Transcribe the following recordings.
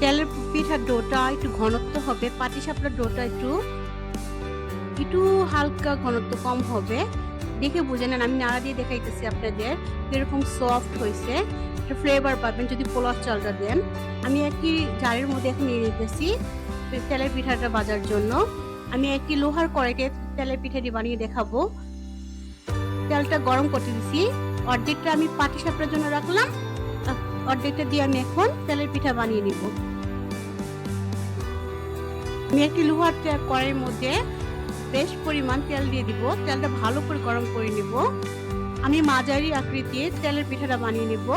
তেলের পিঠার ডোটা একটু ঘনত্ব হবে। পাটি সাপটার ডোটা একটু একটু হালকা ঘনত্ব কম হবে। দেখে বুঝে নেন, আমি নাড়া দিয়ে দেখাইতেছি আপনাদের কীরকম সফট হয়েছে একটা ফ্লেভার পাবেন, যদি পোলার চালটা দেন। আমি একটি জারের মধ্যে এখন নিয়ে নিতেছি তেলের পিঠাটা বাজার জন্য। আমি একটি লোহার কড়াইতে তেলের পিঠাটি বানিয়ে দেখাবো। তেলটা গরম করতে দিছি। অর্ধেকটা আমি পাটি সাপটার জন্য রাখলাম। অর্ধেকটা দিয়ে আমি এখন তেলের পিঠা বানিয়ে নিব। আমি একটি লোহার কড়াইয়ের মধ্যে বেশ পরিমাণ তেল দিয়ে দিব। তেলটা ভালো করে গরম করে নিব। আমি মাঝারি আকৃতির তেলের পিঠাটা বানিয়ে নিব।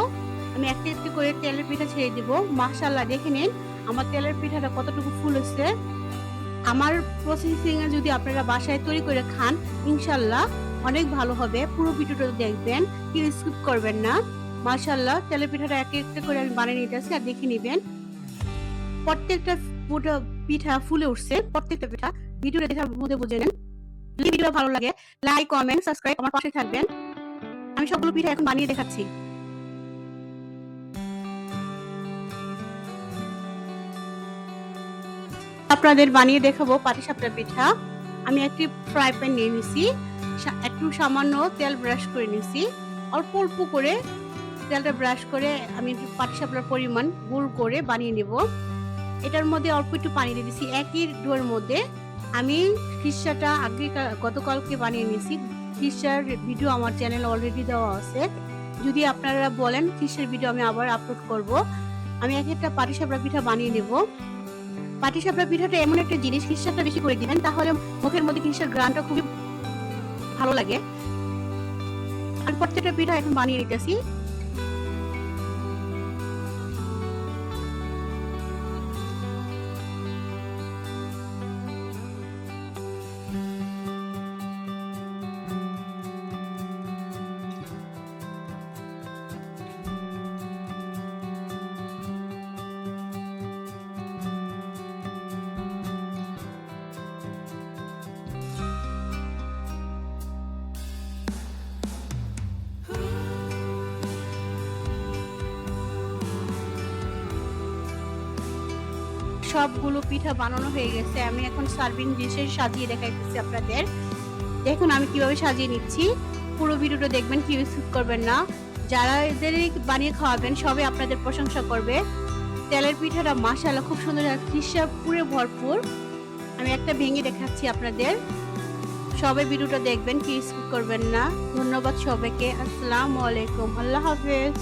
আমি একটি একটি করে তেলের পিঠা ছেড়ে দিব। মাশাল্লাহ দেখে নিন আমার তেলের পিঠাটা কতটুকু ফুল হচ্ছে আমার প্রসেসিং এ যদি আপনারা বাসায় তৈরি করে খান ইনশাল্লাহ অনেক ভালো হবে। পুরো ভিডিওটা দেখবেন, কেউ স্কিপ করবেন না। মাশাল্লাহ তেলের পিঠাটা এক একটা করে আমি বানিয়ে নিতেছি আর দেখে নিবেন। প্রত্যেকটা পুরো পিঠা ফুলে উঠছে, প্রত্যেকটা পিঠা। ভিডিওটা দেখার মধ্যে বুঝে নেন। যদি ভিডিও ভালো লাগে লাইক কমেন্ট সাবস্ক্রাইব আমার পাশে থাকবেন। আমি সবগুলো পিঠা এখন বানিয়ে দেখাচ্ছি। আপনাদের বানিয়ে দেখাবো পাটিসাপটা পিঠা। আমি একটি ফ্রাই প্যান নিয়ে নিছি একটু সামান্য তেল ব্রাশ করে নিছি। অল্প অল্প করে তেলটা ব্রাশ করে আমি একটু পাটিসাপটার পরিমাণ গুড় করে বানিয়ে নেব। এটার মধ্যে অল্প একটু পানি দিয়ে দিছি। একই ডোয়ের মধ্যে আমি খিসাটা আগে গতকালকে বানিয়ে নিয়েছি। খিসার ভিডিও আমার চ্যানেল অলরেডি দেওয়া আছে। যদি আপনারা বলেন খিসের ভিডিও আমি আবার আপলোড করব। আমি এক একটা পাটিসাপড়া পিঠা বানিয়ে নেব। পাটিসাপড়া পিঠাটা এমন একটা জিনিস খিসাটা বেশি করে দিবেন, তাহলে মুখের মধ্যে খিসার গ্রানটা খুবই ভালো লাগে। আমি প্রত্যেকটা পিঠা এখন বানিয়ে নিতেছি সবগুলো পিঠা বানানো হয়ে গেছে। আমি এখন সার্ভিং ডিশে সাজিয়ে দেখাইতেছি আপনাদের। দেখুন আমি কীভাবে সাজিয়ে নিচ্ছি। পুরো ভিডিওটা দেখবেন কি স্কিপ করবেন না। যারা এদের বানিয়ে খাওয়াবেন, সবাই আপনাদের প্রশংসা করবে। তেলের পিঠাটা মাশাআল্লাহ খুব সুন্দর হিসাব পুরে ভরপুর। আমি একটা ভেঙে দেখাচ্ছি আপনাদের। সবাই ভিডিওটা দেখবেন কি স্কিপ করবেন না। ধন্যবাদ সবাইকে। আসসালামু আলাইকুম। আল্লাহ হাফেজ।